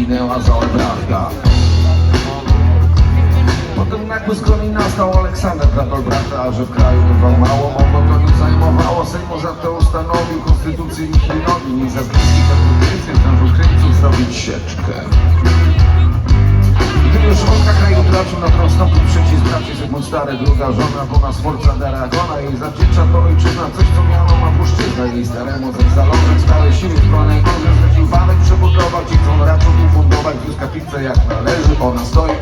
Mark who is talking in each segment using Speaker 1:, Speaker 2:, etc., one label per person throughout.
Speaker 1: wyginęła za Olbrachta. Potem nagły kolei nastał Aleksander, brat Olbrachta że w kraju bywał mało, mało to nie zajmowało. Sejmu za to ustanowił konstytucję Michinowi Nie za bliskich katolicyzm zdążył zrobić sieczkę Tracił na tron wstąpił przycisk braci Zygmunt Stary, druga żona, bona Sforza Daragona Jej zawdzięcza to ojczyzna, coś co miano ma włoszczyzna Jej staremu zalożek stałe siły zbrojnej morze Zlecił wamek przebudować i chcą raczą ufundować Wiózł kaplicę jak należy, ona stoi,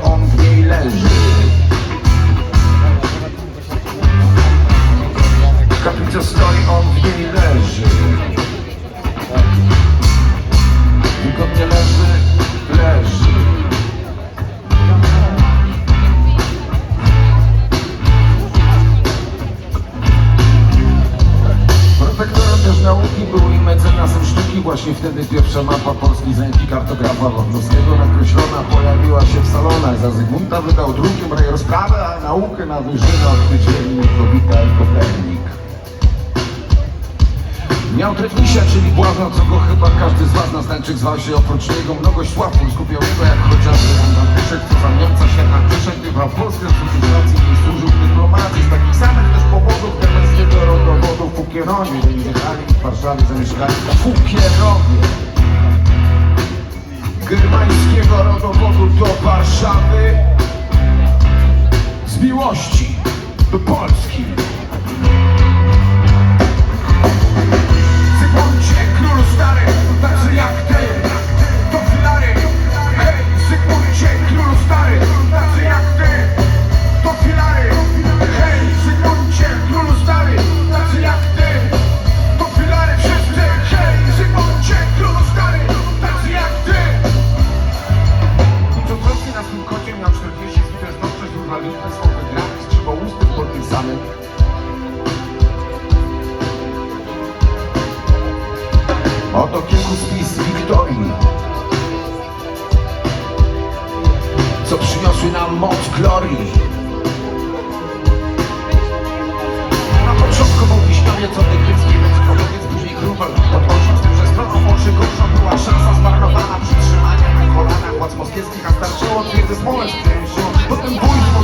Speaker 1: był i mecenasem sztuki. Właśnie wtedy pierwsza mapa Polski zajęci kartografa Lądowskiego nakreślona pojawiła się w salonach. Za Zygmunta wydał drukiem raj rozprawę, a naukę na wyżynę odkrycieli Mikrowita i Kopernik. Miał Trefnisia, czyli błazna, co go chyba każdy z was na znańczyk zwał się. Oprócz niego mnogość sławą skupiał jego jak chociażby Antyszek, co za Niemca się Antyszek bywał w Polsce, w sytuacji i służył dyplomacji. Z takich samych też powodów temeńskiego rodowodu w Fukieronie, gdy jechali w Warszawie zamieszkali Fukierowie Germańskiego rodowodu do Warszawy z miłości do Polski urwaliśmy swą wygranych, strzybał usty podpisanych. Oto kilku spis Wiktorii, co przyniosły nam moc glorii.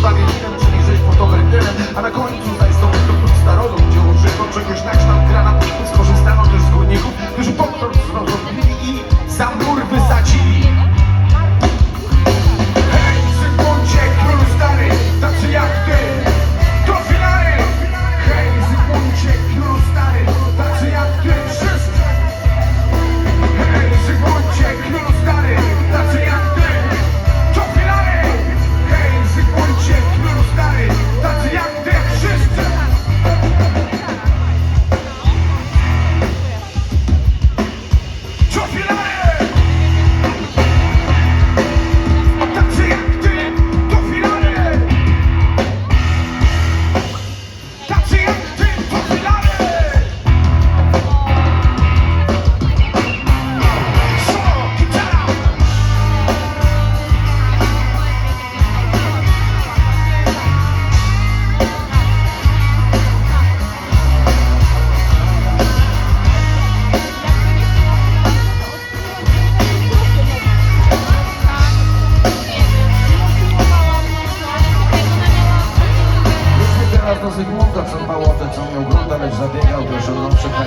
Speaker 1: Z Modawianinem, czyli rzeź pod Obertynem, a na końcu zajstą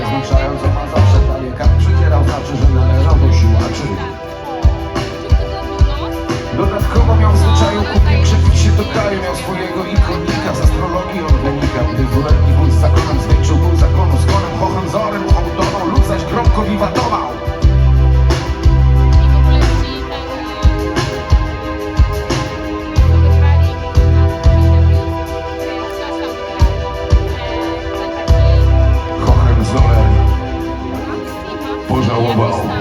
Speaker 1: co ma zawsze daje kart przybierał, znaczy, że należał do siłaczy. Dodatkowo miał w zwyczaju krzepić się do kraju, miał swojego ikonika Oh, well.